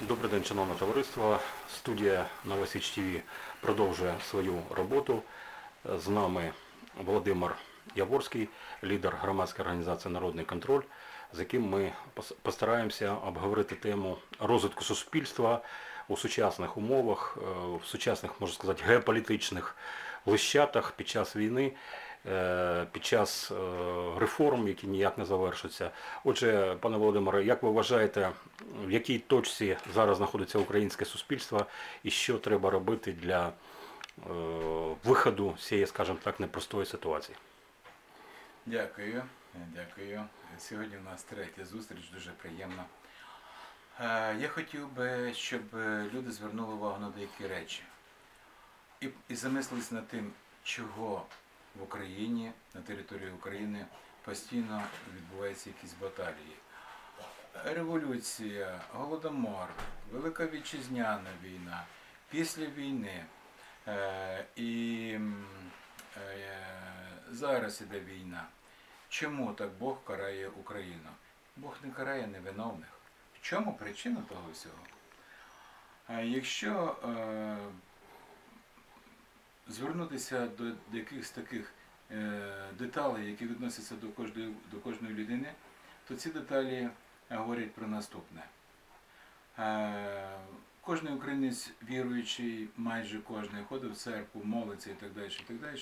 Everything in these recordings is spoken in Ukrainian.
Добрий день, шановне товариство. Студія Новосіч ТВ продовжує свою роботу. З нами Володимир Яворський, лідер громадської організації Народний контроль, з яким ми постараємося обговорити тему розвитку суспільства у сучасних умовах, е, в сучасних, можна сказати, геополітичних лищатах під час війни, під час е, реформ, які ніяк не завершаться. Отже, пане Володимире, як ви вважаєте, в якій точці зараз знаходиться українське суспільство і що треба робити для е, виходу цієї, скажімо так, непростої ситуації? Дякую, дякую. Сьогодні у нас третя зустріч, дуже приємно. Е, Я хотів би, щоб е, люди звернули увагу на деякі речі і, і замислились над тим, чого в Україні, на території України постійно відбуваються якісь баталії. Революція, голодомор, Велика Вітчизняна війна, після війни. Е, І е, зараз іде війна. Чому так Бог карає Україну? Бог не карає невиновних. В чому причина того всього? Якщо е, звернутися до якихось таких е, деталей, які відносяться до кожної, до кожної людини, то ці деталі е, говорять про наступне. Е, Кожний українець віруючий, майже кожен ходить в церкву, молиться і так далі, і так далі.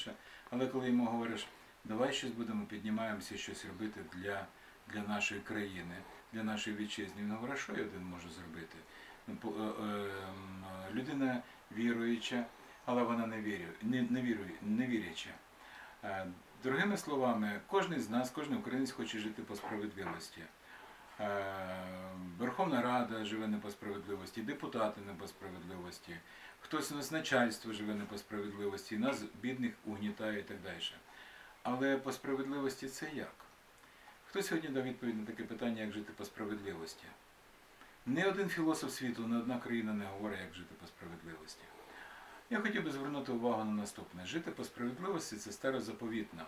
Але коли йому говориш, давай щось будемо, піднімаємося щось робити для, для нашої країни, для нашої вітчизни, він говорить, що я один можу зробити? Ну, по- е, е, м, Людина віруюча, але вона не вірю, не, не, вірує, не віряча. Е, Другими словами, кожен з нас, кожен українець хоче жити по справедливості. Е, Верховна Рада живе не по справедливості, депутати не по справедливості, хтось у нас начальство живе не по справедливості, нас бідних угнітає і так далі. Але по справедливості це як? Хто сьогодні дав відповідь на таке питання, як жити по справедливості? Ні один філософ світу, ні одна країна не говорить, як жити по справедливості. Я хотів би звернути увагу на наступне. Жити по справедливості це старозаповітно.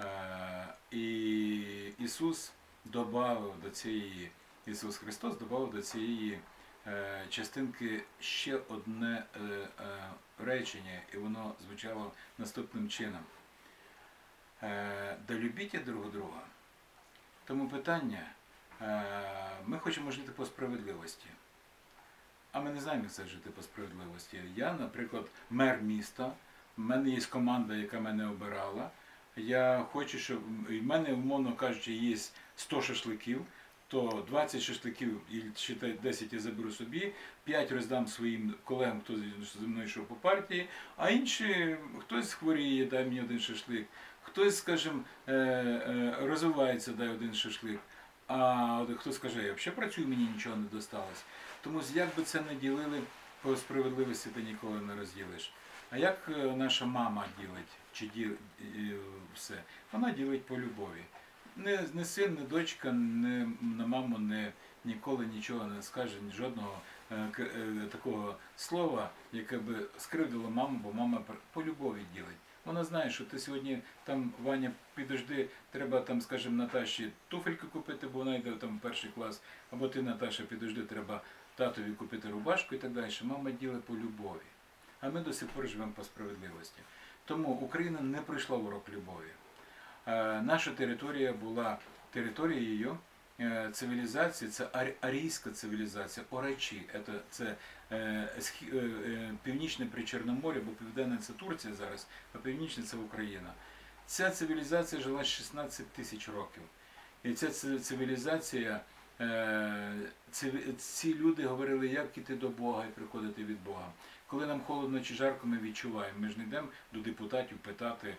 Е, І Ісус додав до цієї, Ісус Христос додав до цієї е, частинки ще одне е, речення, і воно звучало наступним чином. Да любіть друг друга. Тому питання, ми хочемо жити по справедливості. А ми не знаємо, як це жити по справедливості. Я, наприклад, мер міста, в мене є команда, яка мене обирала. Я хочу, щоб в мене, умовно кажучи, є 100 шашликів, то 20 шашликів і 10 я заберу собі, 5 роздам своїм колегам, хто зі мною йшов по партії, а інші, хтось хворіє, дай мені один шашлик, хтось, скажімо, е, е, розвивається, дай один шашлик. А от хто скаже, я взагалі працюю, мені нічого не досталось. Тому як би це не ділили, по справедливості ти ніколи не розділиш. А як е, наша мама ділить, чи ді, е, все? Вона ділить по любові. Не, не син, не дочка, не на маму не, ніколи нічого не скаже, ні жодного е, е, такого слова, яке би скривдило маму, бо мама по любові ділить. Вона знає, що ти сьогодні там, Ваня, підожди, треба там, скажімо, Наташі туфельки купити, бо вона йде там в перший клас, або ти, Наташа, підожди, треба татові купити рубашку і так далі. Мама ділить по любові. А ми до сих пор живемо по справедливості. Тому Україна не пройшла урок любові. Е, Наша територія була територією е, цивілізації, це арійська цивілізація, орачі, це, це е, північне Причорномор'я, бо південне це Турція зараз, а північне це Україна. Ця цивілізація жила 16 тисяч років. І ця цивілізація, ці, ці люди говорили, як іти до Бога і приходити від Бога. Коли нам холодно чи жарко, ми відчуваємо. Ми ж не йдемо до депутатів питати,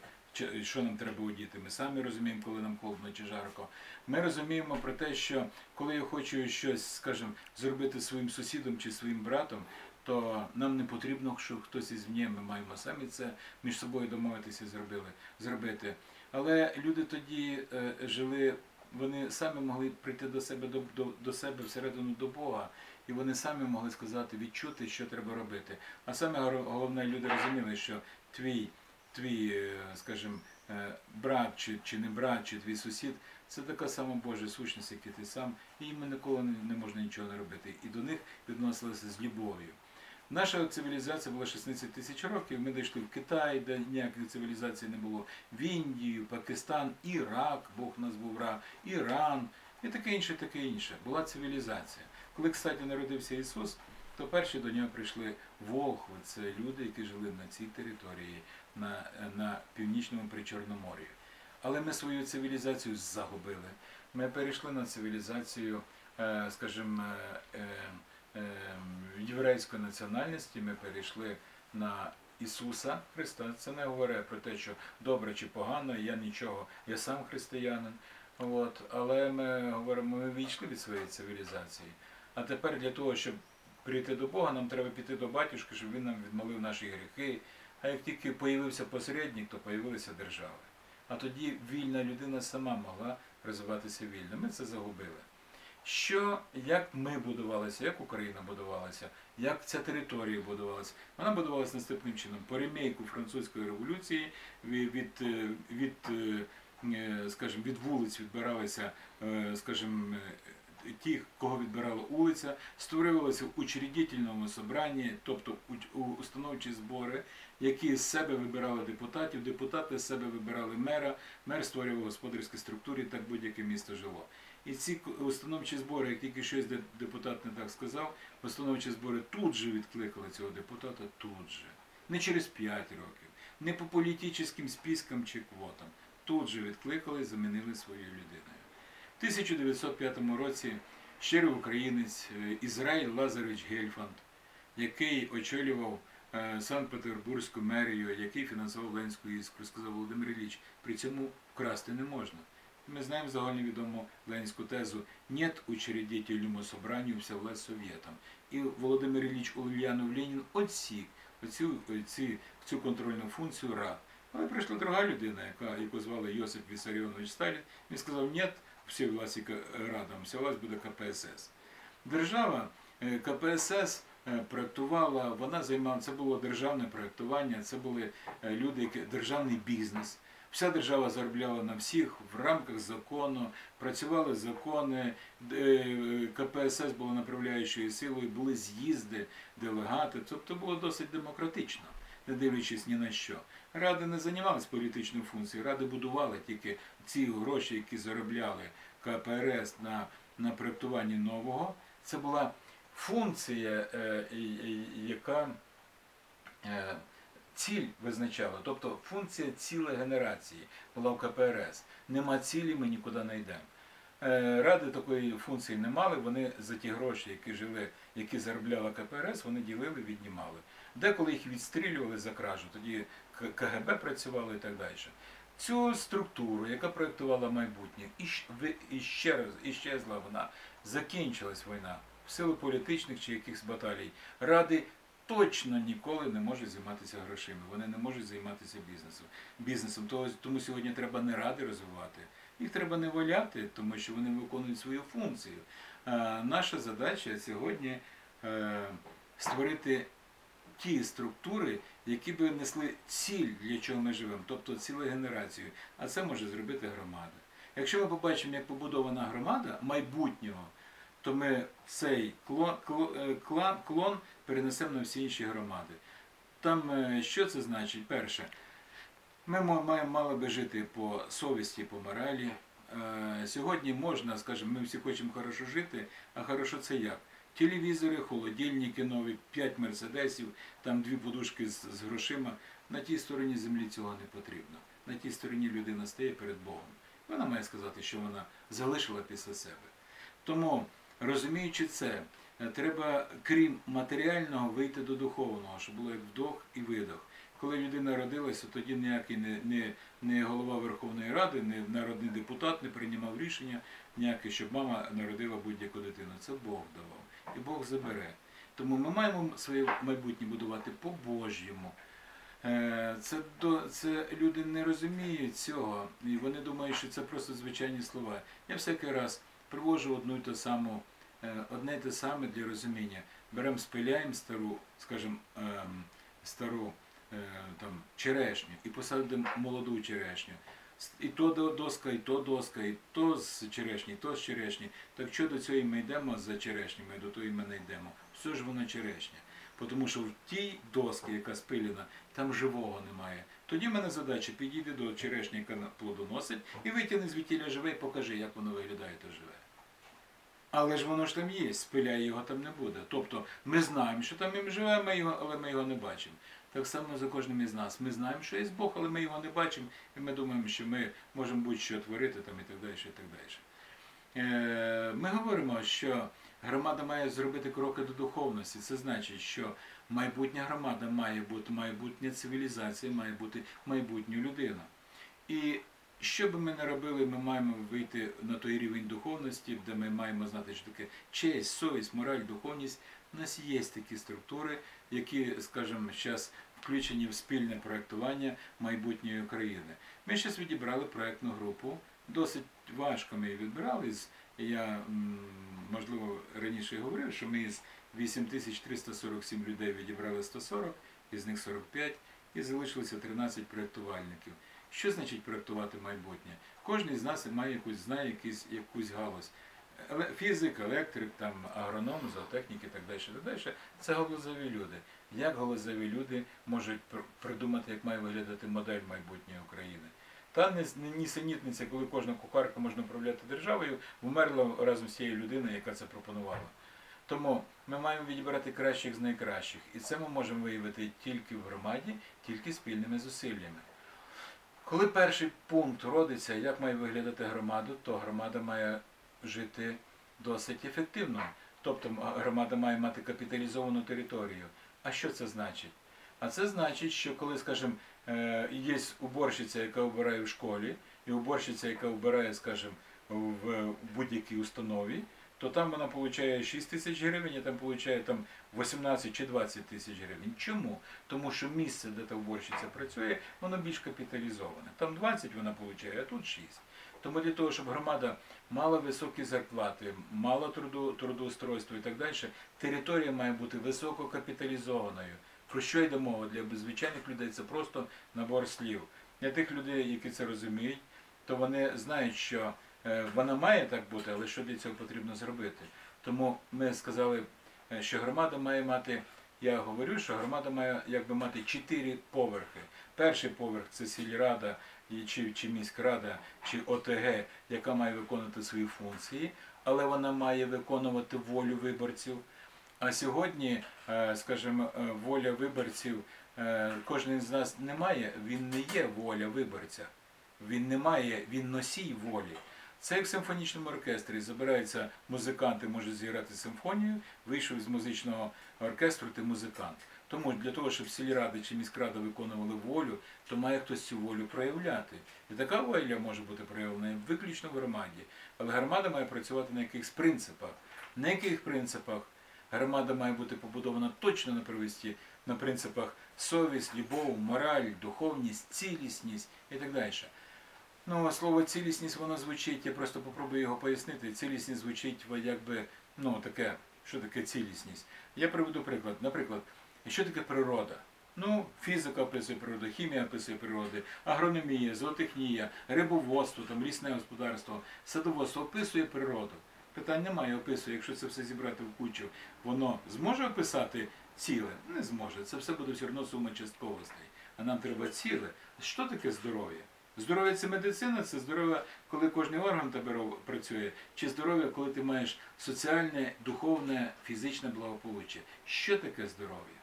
що нам треба одіти. Ми самі розуміємо, коли нам холодно чи жарко. Ми розуміємо про те, що коли я хочу щось, скажімо, зробити своїм сусідом чи своїм братом, то нам не потрібно, що хтось ізвні, ми маємо самі це між собою домовитися зробили, зробити. Але люди тоді е, жили, вони самі могли прийти до себе до, до, до себе всередину до Бога, і вони самі могли сказати, відчути, що треба робити. А саме головне, люди розуміли, що твій, твій, е, скажімо, е, брат чи, чи не брат, чи твій сусід Це така сама Божа сущність, як і ти сам, і їм ніколи не можна нічого не робити. І до них відносилися з любов'ю. Наша цивілізація була 16 тисяч років. Ми дійшли в Китай, де ніякої цивілізації не було, в Індію, Пакистан, Ірак, Бог назвав Ра, Іран і таке інше, таке інше. Була цивілізація. Коли, кстати, народився Ісус, то перші до нього прийшли волхви. Це люди, які жили на цій території, на, на північному причорномор'ї. Але ми свою цивілізацію загубили. Ми перейшли на цивілізацію, е, скажімо, е, е, єврейської національності, ми перейшли на Ісуса Христа. Це не говорить про те, що добре чи погано, я нічого, я сам християнин. От, але ми говоримо, ми війшли від своєї цивілізації. А тепер для того, щоб прийти до Бога, нам треба піти до батюшки, щоб він нам відмолив наші гріхи. А як тільки появився посередник, то появилися держави. А тоді вільна людина сама могла розвиватися вільно. Ми це загубили. Що, як ми будувалися, як Україна будувалася, як ця територія будувалася? Вона будувалася наступним чином. По ремейку французької революції від, від, е, від, е, е, скажімо, від вулиць відбиралися, скажімо, ті, кого відбирала вулиця, створювалися в учредительному собранні, тобто у- установчі збори, які з себе вибирали депутатів, депутати з себе вибирали мера, мер створював господарські структури, так будь-яке місто жило. І ці установчі збори, як тільки щось де- депутат не так сказав, установчі збори тут же відкликали цього депутата, тут же. Не через 5 років, не по політичним спискам чи квотам. Тут же відкликали, замінили своєю людиною. В 1905 році щирий українець е, Ізраїль Лазарович Гельфанд, який очолював е, Санкт-Петербурзьку мерію, який фінансував Ленську іскру, сказав Володимир Ілліч, при цьому вкрасти не можна. Ми знаємо загальновідому ленінську тезу «Нет учредителю собранию, вся власть совєтам». І Володимир Ілліч Ульянов Ленін отсік оцю, оці, цю контрольну функцію рад. Але прийшла друга людина, яка, яку звали Йосип Вісаріонович Сталін, він сказав, ні, всі власті радам, вся власть буде КПСС. Держава е, КПСС е, проектувала, вона займала, це було державне проектування, це були е, люди, які державний бізнес. Вся держава заробляла на всіх в рамках закону, працювали закони, е, КПСС було направляючою силою, були з'їзди, делегати. Тобто було досить демократично, не дивлячись ні на що. Ради не займалися політичною функцією, ради будували тільки ці гроші, які заробляли КПРС на, на проєктуванні нового. Це була функція, е, яка е, ціль визначала, тобто функція цілої генерації була в КПРС. Нема цілі, ми нікуди не йдемо. Е, Ради такої функції не мали, вони за ті гроші, які жили, які заробляла КПРС, вони ділили, віднімали. Деколи їх відстрілювали за кражу, тоді КГБ працювало і так далі. Цю структуру, яка проєктувала майбутнє, і ще раз іщезла вона, закінчилась війна в силу політичних чи якихось баталій. Ради точно ніколи не можуть займатися грошима, вони не можуть займатися бізнесом. бізнесом. Тому сьогодні треба не ради розвивати, їх треба не валяти, тому що вони виконують свою функцію. Е, Наша задача сьогодні е, створити ті структури, які би несли ціль, для чого ми живемо, тобто цілу генерацію. А це може зробити громада. Якщо ми побачимо, як побудована громада майбутнього, то ми цей клон, клон, клон перенесемо на всі інші громади. Там е, що це значить? Перше, ми мали би жити по совісті, по моралі. Е, Сьогодні можна, скажімо, ми всі хочемо хорошо жити, а хорошо це як? Телевізори, холодильники нові, 5 мерседесів, там дві подушки з, з грошима. На тій стороні землі цього не потрібно. На тій стороні людина стає перед Богом. Вона має сказати, що вона залишила після себе. Тому, розуміючи це, треба, крім матеріального, вийти до духовного, щоб було як вдох і видох. Коли людина родилася, тоді ніякий не, не, не голова Верховної Ради, не народний депутат не приймав рішення ніяке, щоб мама народила будь-яку дитину. Це Бог давав. І Бог забере. Тому ми маємо своє майбутнє будувати по-божньому. Е, Це, це люди не розуміють цього, і вони думають, що це просто звичайні слова. Я всякий раз привожу одну і ту саму, е, одне й те саме для розуміння. Беремо, спиляємо стару, скажімо, ем, стару е, там, черешню і посадимо молоду черешню. І то доска, і то доска, і то з черешні, і то з черешні. Так що до цього ми йдемо за черешнями, до тої ми не йдемо. Все ж воно черешня. Тому що в тій досці, яка спилена, там живого немає. Тоді в мене задача підійди до черешні, яка плодоносить, і витягни звідтіля живе і покажи, як воно виглядає то живе. Але ж воно ж там є, спиляє його там не буде. Тобто ми знаємо, що там він живе, ми його, але ми його не бачимо. Так само за кожним із нас. Ми знаємо, що є Бог, але ми його не бачимо, і ми думаємо, що ми можемо будь-що творити там і так далі. І так далі. Е, Ми говоримо, що громада має зробити кроки до духовності. Це значить, що майбутня громада має бути майбутня цивілізація, має бути майбутню людину. І що би ми не робили, ми маємо вийти на той рівень духовності, де ми маємо знати, що таке честь, совість, мораль, духовність. У нас є такі структури, які, скажімо, зараз включені в спільне проєктування майбутньої України. Ми зараз відібрали проєктну групу. Досить важко ми її відбирали. Я, можливо, раніше говорив, що ми з 8347 людей відібрали 140, із них 45, і залишилося 13 проєктувальників. Що значить проєктувати майбутнє? Кожен з нас має якусь, знає якусь, якусь галузь. Фізик, електрик, там, агроном, зоотехнік і так далі, так далі. Це галузеві люди. Як галузеві люди можуть придумати, як має виглядати модель майбутньої України? Та нісенітниця, коли кожна кухарка можна управляти державою, вмерла разом з цією людиною, яка це пропонувала. Тому ми маємо відібрати кращих з найкращих. І це ми можемо виявити тільки в громаді, тільки спільними зусиллями. Коли перший пункт родиться, як має виглядати громада, то громада має жити досить ефективно. Тобто громада має мати капіталізовану територію. А що це значить? А це значить, що коли, скажімо, е, є уборщиця, яка обирає в школі, і уборщиця, яка обирає, скажімо, в будь-якій установі, то там вона отримує 6 тисяч гривень, а там отримує там 18 чи 20 тисяч гривень. Чому? Тому що місце, де та уборщиця працює, воно більш капіталізоване. Там 20 вона отримує, а тут 6. Тому для того, щоб громада мала високі зарплати, мала труду, трудоустройство і так далі, територія має бути висококапіталізованою. Про що йде мова для звичайних людей? Це просто набор слів. Для тих людей, які це розуміють, то вони знають, що вона має так бути, але що для цього потрібно зробити. Тому ми сказали, е, що громада має мати, я говорю, що громада має якби мати чотири поверхи. Перший поверх це сільрада чи, чи міськрада, чи ОТГ, яка має виконувати свої функції, але вона має виконувати волю виборців. А сьогодні, е, скажімо, е, воля виборців, е, кожен з нас не має, він не є воля виборця. Він не має, він носій волі. Це як в симфонічному оркестрі. Забираються музиканти, можуть зіграти симфонію, вийшов з музичного оркестру, ти музикант. Тому для того, щоб сільрада чи міськрада виконували волю, то має хтось цю волю проявляти. І така воля може бути проявлена виключно в громаді. Але громада має працювати на якихось принципах. На яких принципах громада має бути побудована точно на привисті, на принципах совість, любов, мораль, духовність, цілісність і так далі. Ну, слово цілісність, воно звучить, я просто попробую його пояснити. Цілісність звучить якби, ну, таке, що таке цілісність. Я приведу приклад. Наприклад, що таке природа? Ну, фізика описує природу, хімія описує природу, агрономія, зоотехнія, рибоводство, там, лісне господарство, садоводство описує природу. Питань немає, описує. Якщо це все зібрати в кучу, воно зможе описати ціле? Не зможе. Це все буде все одно сума частковостей. А нам треба ціле. Що таке здоров'я? Здоров'я це медицина, це здоров'я, коли кожен орган тебе працює, чи здоров'я, коли ти маєш соціальне, духовне, фізичне благополуччя. Що таке здоров'я?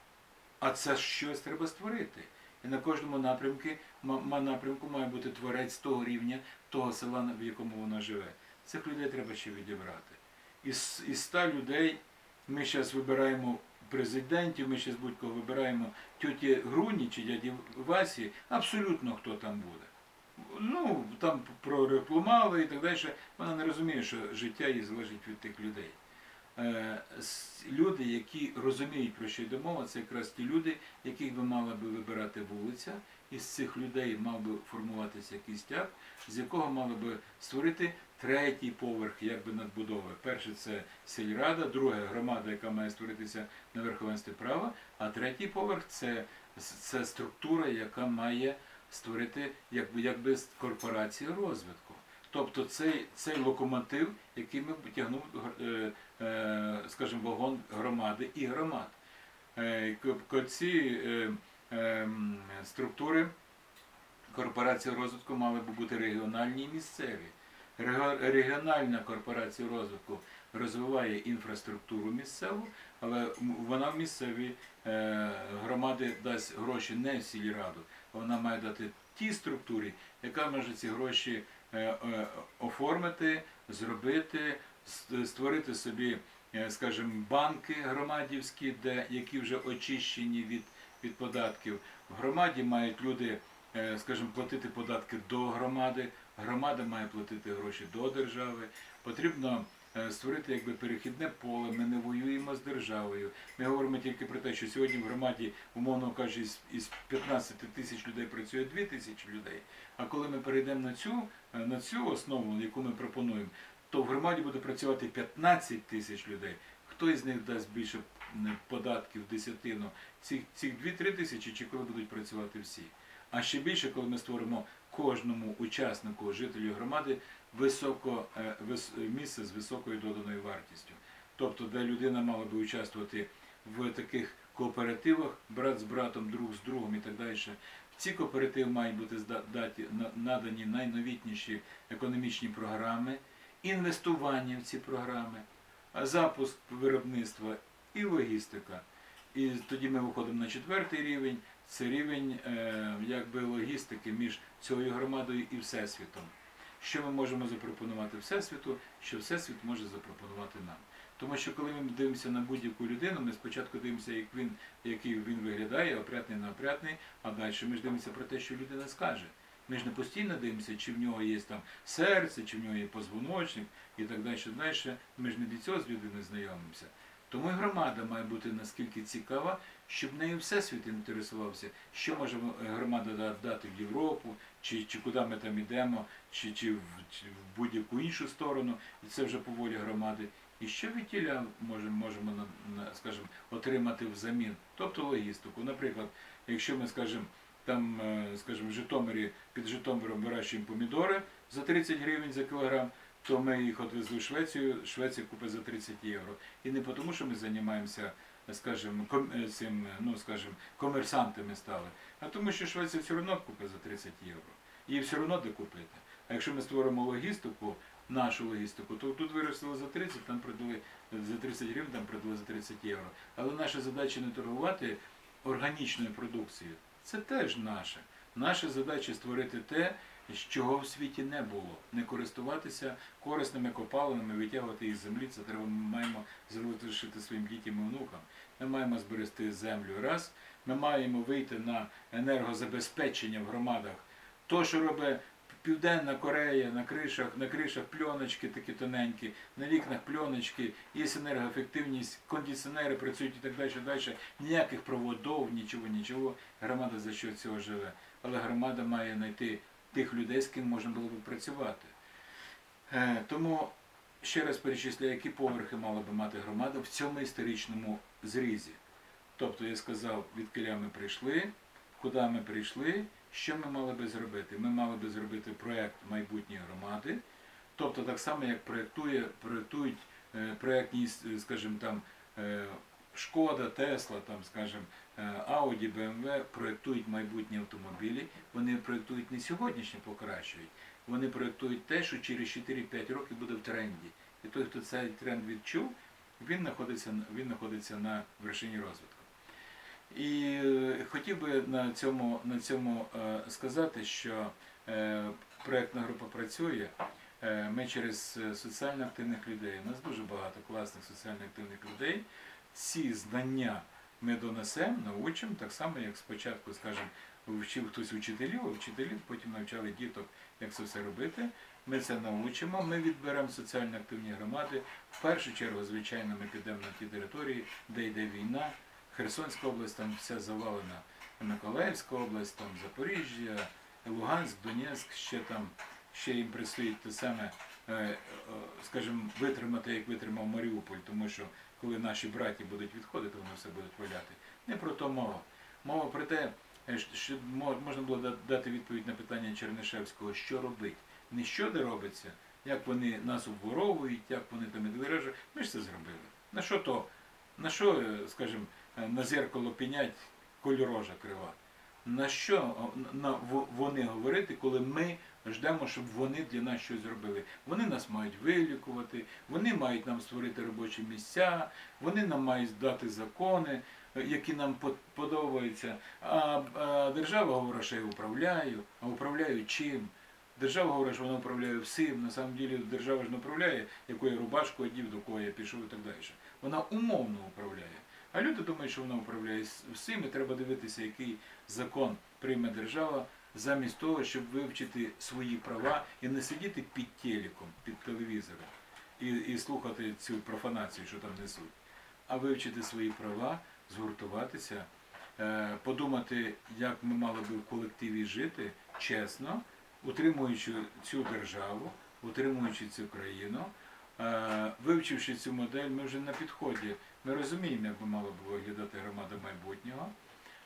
А це щось треба створити. І на кожному напрямку, напрямку має бути творець того рівня, того села, в якому воно живе. Цих людей треба ще відібрати. Із ста людей ми зараз вибираємо президентів, ми зараз будь-кого вибираємо тьоті Груні чи дяді Васі, абсолютно хто там буде. Ну, там прорекламали і так далі. Вона не розуміє, що життя їй залежить від тих людей. Е, Люди, які розуміють, про що йде мова, це якраз ті люди, яких би мала би вибирати вулиця, і з цих людей мав би формуватися якийсь тяг, з якого мали би створити третій поверх якби надбудови. Перше це сільрада, друге громада, яка має створитися на верховенстві права, а третій поверх це, це структура, яка має створити якби, якби корпорацію розвитку. Тобто цей, цей локомотив, який ми тягнув, е, е, скажімо, вагон громади і громад. Е, Ці структури корпорації розвитку мали б бути регіональні і місцеві. Регіональна корпорація розвитку розвиває інфраструктуру місцеву, але вона в місцеві громади дасть гроші не в сільраду, вона має дати тій структурі, яка може ці гроші е, е, оформити, зробити, створити собі, е, скажімо, банки громадівські, де, які вже очищені від, від податків. В громаді мають люди, скажімо, платити податки до громади, громада має платити гроші до держави. Потрібно створити якби перехідне поле. Ми не воюємо з державою. Ми говоримо тільки про те, що сьогодні в громаді, умовно кажучи, із- із 15 тисяч людей працює 2 тисячі людей. А коли ми перейдемо на цю, е, на цю основу, яку ми пропонуємо, то в громаді буде працювати 15 тисяч людей. Хто із них дасть більше податків, десятину? Цих, цих 2-3 тисячі чи коли будуть працювати всі? А ще більше, коли ми створимо кожному учаснику, жителю громади високо, е, місце з високою доданою вартістю. Тобто, де людина мала би участвувати в таких кооперативах, брат з братом, друг з другом і так далі. Ці кооперативи мають бути надані найновітніші економічні програми, інвестування в ці програми, запуск виробництва і логістика. І тоді ми виходимо на четвертий рівень. Це рівень е, якби логістики між цією громадою і всесвітом. Що ми можемо запропонувати всесвіту, що всесвіт може запропонувати нам. Тому що коли ми дивимося на будь-яку людину, ми спочатку дивимося, як він, який він виглядає, опрятний, неопрятний, а далі ми ж дивимося про те, що людина скаже. Ми ж не постійно дивимося, чи в нього є там серце, чи в нього є позвоночник і так далі. далі. Ми ж не для цього з людиною знайомимося. Тому і громада має бути наскільки цікава, щоб нею всесвіт інтересувався, що може громада да- дати в Європу, чи, чи куди ми там йдемо, чи, чи, в, чи в будь-яку іншу сторону, і це вже по волі громади. І що від тіля можемо, можемо скажімо, отримати взамін, тобто логістику. Наприклад, якщо ми скажімо, там, е, скажімо, в Житомирі під Житомиром вирощуємо помідори за 30 гривень за кілограм, то ми їх відвезли в Швецію, Швеція купить за 30 євро. І не тому, що ми займаємося, скажімо, ком- е, цим, е, ну, скажімо, комерсантами стали, а тому, що Швеція все одно купить за 30 євро. Її все одно де купити. А якщо ми створимо логістику, нашу логістику, то тут виростили за 30, там продали за 30 гривень, там продали за 30 євро. Але наша задача не торгувати органічною продукцією. Це теж наше. Наша задача створити те, чого в світі не було. Не користуватися корисними копалинами, витягувати їх з землі. Це треба ми маємо залишити своїм дітям і внукам. Ми маємо зберегти землю раз. Ми маємо вийти на енергозабезпечення в громадах. То, що робить Південна Корея на кришах, на кришах пленочки такі тоненькі, на вікнах пленочки, є енергоефективність, кондиціонери працюють і так далі, далі. Ніяких проводов, нічого, нічого. Громада за що цього живе. Але громада має знайти тих людей, з ким можна було б працювати. Е, Тому ще раз перечисляю, які поверхи мала би мати громада в цьому історичному зрізі. Тобто я сказав, від ми прийшли, куди ми прийшли, що ми мали би зробити? Ми мали би зробити проєкт майбутньої громади, тобто так само, як проєктує, проєктують е, проєктні, е, скажімо там, е, Шкода, Тесла, там, скажімо, Ауді, БМВ проєктують майбутні автомобілі, вони проєктують не сьогоднішнє покращують, вони проєктують те, що через 4-5 років буде в тренді. І той, хто цей тренд відчув, він знаходиться, він знаходиться на вершині розвитку. І е, хотів би на цьому, на цьому е, сказати, що е, проєктна група працює. Ми через соціально активних людей, у нас дуже багато класних соціально активних людей, ці знання ми донесемо, научимо, так само, як спочатку, скажімо, вчив хтось учителів, а вчителі потім навчали діток, як це все робити. Ми це научимо, ми відберемо соціально активні громади. В першу чергу, звичайно, ми підемо на ті території, де йде війна. Херсонська область там вся завалена, Миколаївська область, там Запоріжжя, Луганськ, Донецьк, ще там ще їм предстоїть те саме, е, е, скажімо, витримати, як витримав Маріуполь, тому що коли наші браті будуть відходити, вони все будуть валяти. Не про то мова. Мова про те, е, щ- щоб мо- можна було дати відповідь на питання Чернишевського, що робить. Не що де робиться, як вони нас обворовують, як вони там і. Ми ж це зробили. На що то? На що, скажімо, на зеркало пінять, коль рожа крива? На що вони говорити, коли ми ждемо, щоб вони для нас щось зробили? Вони нас мають вилікувати, вони мають нам створити робочі місця, вони нам мають дати закони, е, які нам подобаються. А, держава говорить, що я управляю, а управляю чим? Держава говорить, що вона управляє всім. На самом деле держава ж не управляє, яку я рубашку одів, до кого я пішов і так далі. Вона умовно управляє. А люди думають, що вона управляє всім, і треба дивитися, який закон прийме держава, замість того, щоб вивчити свої права і не сидіти під телеком, під телевізором і, і слухати цю профанацію, що там несуть, а вивчити свої права, згуртуватися, е, подумати, як ми мали би в колективі жити чесно, утримуючи цю державу, утримуючи цю країну. Е, Вивчивши цю модель, ми вже на підході. Ми розуміємо, як би мала б виглядати громада майбутнього.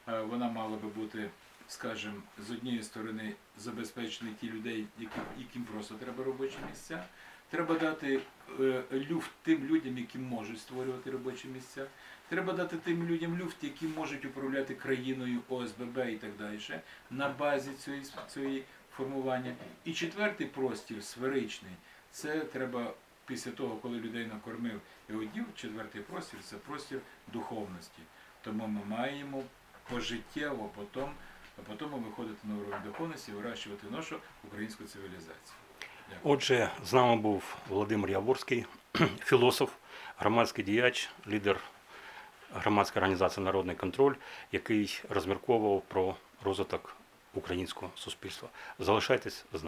Е, Вона мала би бути, скажімо, з однієї сторони забезпечені ті людей, які, яким просто треба робочі місця. Треба дати е, люфт тим людям, які можуть створювати робочі місця. Треба дати тим людям люфт, які можуть управляти країною ОСББ і так далі, на базі цієї, цієї формування. І четвертий простір, сферичний, це треба після того, коли людей накормив і одів, четвертий простір це простір духовності. Тому ми маємо пожиттєво потім, потім виходити на уровень духовності і вирощувати нашу українську цивілізацію. Дякую. Отже, з нами був Володимир Яворський, філософ, громадський діяч, лідер громадської організації Народний контроль, який розмірковував про розвиток українського суспільства. Залишайтесь з нами.